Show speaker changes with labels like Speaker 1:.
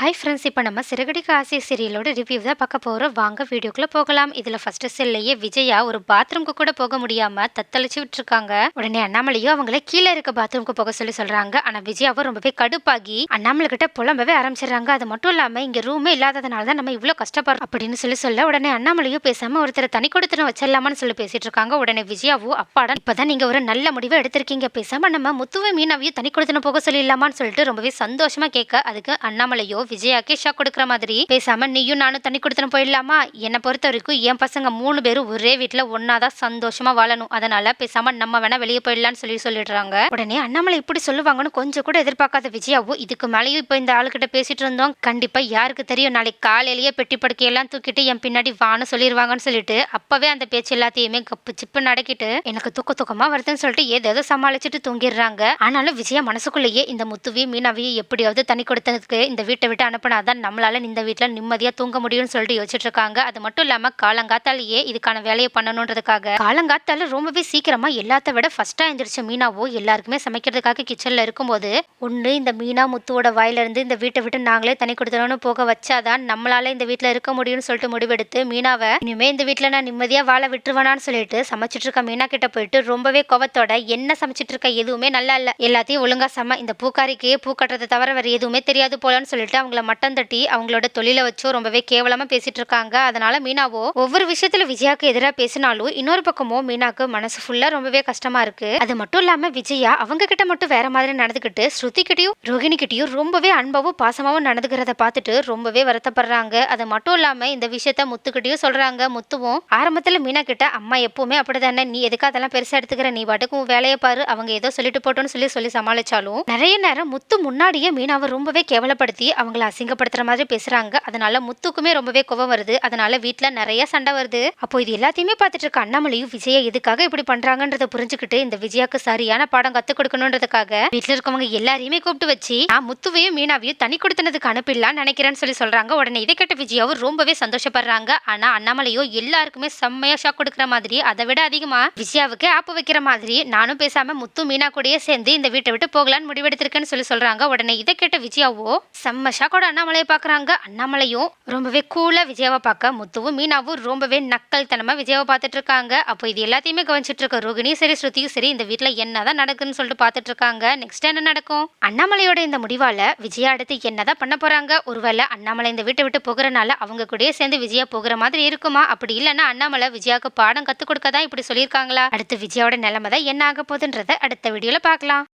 Speaker 1: Hi friends இப்போ நம்ம சிறகடிக்க ஆசை சீரியலோட ரிவ்யூ தான் பார்க்க போகிறோம் வாங்க வீடியோக்குள்ளே போகலாம். இதில் ஃபஸ்ட்டு செல்லையே விஜயா ஒரு பாத்ரூம்க்கு கூட போக முடியாமல் தத்தளிச்சு விட்டுருக்காங்க. உடனே அண்ணாமலையோ அவங்கள கீழே இருக்க பாத்ரூம்க்கு போக சொல்லி சொல்கிறாங்க ஆனால் விஜயாவும் ரொம்பவே கடுப்பாகி அண்ணாமலை கிட்ட புலம்பவே ஆரம்பிச்சிடுறாங்க. அது மட்டும் இல்லாமல் இங்கே ரூமே இல்லாததுனால தான் நம்ம இவ்வளோ கஷ்டப்படுறோம் அப்படின்னு சொல்லி சொல்ல உடனே அண்ணாமலையோ பேசாமல் ஒருத்தர் தனி கொடுத்துன்னு வச்சிடலாமான்னு சொல்லி பேசிட்டு இருக்காங்க. உடனே விஜயாவும் அப்பாடா இப்போதான் நீங்கள் ஒரு நல்ல முடிவை எடுத்திருக்கீங்க. பேசாமல் நம்ம முத்துவை மீனாவையும் தனி கொடுத்துன போக சொல்லிடலாமான்னு சொல்லிட்டு ரொம்பவே சந்தோஷமாக கேட்க அதுக்கு அண்ணாமலையோ விஜயாக்கே ஷாக் கொடுக்குற மாதிரி. பேசாம நீயும் நானும் தண்ணி கொடுத்துன்னு போயிடலாமா? என்னை பொறுத்த வரைக்கும் என் பசங்க மூணு பேரும் ஒரே வீட்டுல ஒன்னாதான் சந்தோஷமா வாழணும். அதனால பேசாம நம்ம வேணா வெளியே போயிடலாம்னு சொல்லி சொல்லிடுறாங்க. உடனே அண்ணாமலை இப்படி சொல்லுவாங்கன்னு கொஞ்சம் கூட எதிர்பார்க்காத விஜயாவும் இதுக்கு மேலேயும் இப்போ இந்த ஆளுகிட்ட பேசிட்டு இருந்தோம். கண்டிப்பா யாருக்கு தெரியும்? நாளைக்கு காலையிலேயே பெட்டி படுக்கையெல்லாம் தூக்கிட்டு என் பின்னாடி வான்னு சொல்லிடுவாங்கன்னு சொல்லிட்டு அப்பவே அந்த பேச்சு எல்லாத்தையுமே கப்பு சிப்பு நடக்கிட்டு எனக்கு தூக்க தூக்கமா வருதுன்னு சொல்லிட்டு ஏதேதோ சமாளிச்சுட்டு தூங்கிடுறாங்க. ஆனாலும் விஜயா மனசுக்குள்ளேயே இந்த முத்துவையும் மீனாவையும் எப்படியாவது தண்ணி கொடுத்ததுக்கு இந்த வீட்டை விட்டு அனுப்பினாதான் நம்மளால இந்த வீட்டில் நிம்மதியாக தூங்க முடியும்னு சொல்லிட்டு யோசிச்சுட்டு இருக்காங்க அது மட்டும் இல்லாமல் காலங்காத்தாலேயே இதுக்கான வேலையை பண்ணணுன்றதுக்காக. காலங்காத்தால ரொம்பவே சீக்கிரமாக எல்லாத்த விட ஃபஸ்ட்டாக எழுந்திரிச்ச மீனாவோ எல்லாருக்குமே சமைக்கிறதுக்காக கிச்சனில் இருக்கும்போது ஒன்று இந்த மீனா முத்துவோட வாயிலிருந்து இந்த வீட்டை விட்டு நாங்களே தனி கொடுத்தணும்னு போக வச்சாதான் நம்மளால இந்த வீட்டில் இருக்க முடியும்னு சொல்லிட்டு முடிவெடுத்து மீனாவை இனிமே இந்த வீட்டில் நான் நிம்மதியாக வாழ விட்டுருவானான்னு சொல்லிட்டு சமைச்சிட்டு இருக்க மீனா கிட்ட போயிட்டு ரொம்பவே கோவத்தோட என்ன சமைச்சிட்டு இருக்க எதுவுமே நல்லா இல்லை. எல்லாத்தையும் ஒழுங்கா சம இந்த பூக்காரிக்கு பூ கட்டுறதை தவிர வேற எதுவுமே தெரியாது போலன்னு சொல்லிட்டு அவங்கள மட்டம் தட்டி அவங்களோட தொழிலை வச்சோ ரொம்பவே கேவலமா பேசிட்டு இருக்காங்க அதனால மீனாவோ ஒவ்வொரு விஷயத்துல விஜயாக்கு எதிராக பேசினாலும் இன்னொரு பக்கமோ மீனாக்கு மனசு ஃபுல்லா ரொம்பவே கஷ்டமா இருக்கு. அது மட்டும் இல்லாம விஜயா அவங்க கிட்ட மட்டும் வேற மாதிரி நடந்துக்கிட்டு ஸ்ருதி கிட்டயும் ரோஹிணி கிட்டயும் ரொம்பவே அன்பாவும் பாசமாவும் நடந்துக்கிறத பார்த்துட்டு ரொம்பவே வருத்தப்படுறாங்க. அது மட்டும் இல்லாம இந்த விஷயத்த முத்துக்கிட்டயும் சொல்றாங்க. முத்துவும் ஆரம்பத்துல மீனா கிட்ட அம்மா எப்பவுமே அப்படிதானே. நீ எதுக்கு அதெல்லாம் பெருசா எடுத்துக்கிற? நீ பாட்டுக்கு உன் வேலையை பாரு. அவங்க ஏதோ சொல்லிட்டு போட்டோன்னு சொல்லி சொல்லி சமாளிச்சாலும் நிறைய நேரம் முத்து முன்னாடியே மீனாவை ரொம்பவே கேவலப்படுத்தி அவங்கள அசிங்கப்படுத்துற மாதிரி பேசுறாங்க. அதனால முத்துக்குமே ரொம்பவே கோவம் வருது. அதனால வீட்டுல நிறைய சண்டை வருது. அப்போ இது எல்லாத்தையுமே பார்த்துட்டு இருக்க அண்ணாமலையும் விஜயா எதுக்காக இப்படி பண்றாங்கன்றத புரிஞ்சுக்கிட்டு இந்த விஜயாக்கு சரியான பாடம் கத்துக் கொடுக்கணுன்றதுக்காக வீட்டுல இருக்கவங்க எல்லாரையுமே கூப்பிட்டு வச்சு நான் முத்துவையும் மீனாவையும் தனி கொடுத்தனதுக்கு அனுப்பிடலாம்னு நினைக்கிறேன்னு சொல்லி சொல்றாங்க. உடனே இதை கேட்ட விஜயாவும் ரொம்பவே சந்தோஷப்படுறாங்க. ஆனா அண்ணாமலையோ எல்லாருக்குமே செம்மையா ஷாக் கொடுக்குற மாதிரி அதை விட அதிகமா விஜயாவுக்கு ஆப்பு வைக்கிற மாதிரி நானும் பேசாம முத்து மீனா கூடயே சேர்ந்து இந்த வீட்டை விட்டு போகலான்னு முடிவெடுத்திருக்கேன்னு சொல்லி சொல்றாங்க. உடனே இதை கேட்ட விஜயாவோ செம்ம ஷாக்கோட அண்ணாமலையை பார்க்குறாங்க. அண்ணாமலையும் ரொம்பவே கூலாக விஜயாவை பார்க்க முத்துவும் மீனாவும் ரொம்பவே நக்கல் தனமாக விஜயாவை பார்த்துட்டு இருக்காங்க அப்போ இது எல்லாத்தையுமே கவனிச்சிட்டு இருக்க ரோகிணி சரி ஸ்ருதியும் சரி இந்த வீட்டில் என்னதான் நடக்குதுன்னு சொல்லிட்டு பார்த்துட்டு இருக்காங்க நெக்ஸ்ட் என்ன நடக்கும்? அண்ணாமலையோட இந்த முடிவால் விஜயா அடுத்து என்னதான் பண்ண போகிறாங்க ஒருவேளை அண்ணாமலை இந்த வீட்டை விட்டு போகிறனால அவங்க கூடயே சேர்ந்து விஜயா போகிற மாதிரி இருக்குமா? அப்படி இல்லைன்னா அண்ணாமலை விஜயாவுக்கு பாடம் கற்றுக் கொடுக்க தான் இப்படி சொல்லியிருக்காங்களா? அடுத்து விஜயாவோட நிலைமை தான் என்ன ஆக போகுதுன்றதை அடுத்த வீடியோவில் பார்க்கலாம்.